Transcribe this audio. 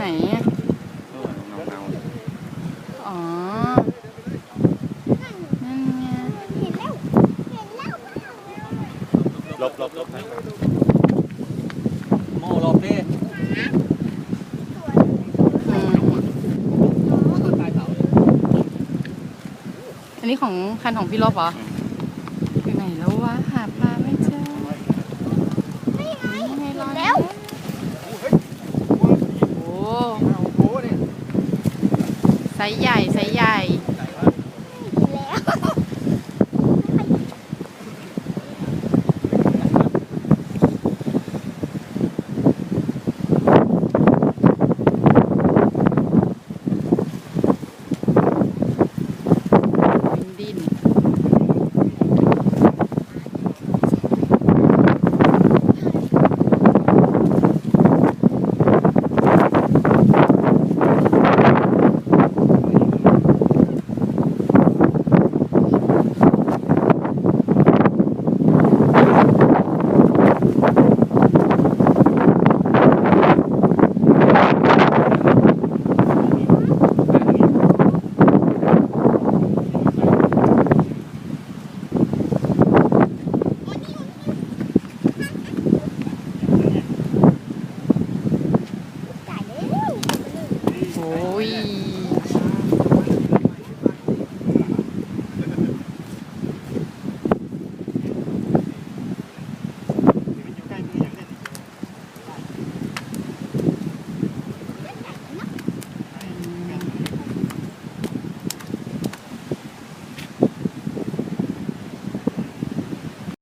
ไหนเงาๆอ๋อ นั่งเห็นแล้วห็นแล้วลบลบลบนะโม่ลบดิอันนี้ของคันของพี่ลบเหรออยู่ไหนแล้ววะหาปลา ไซส์ใหญ่ไซส์ใหญ่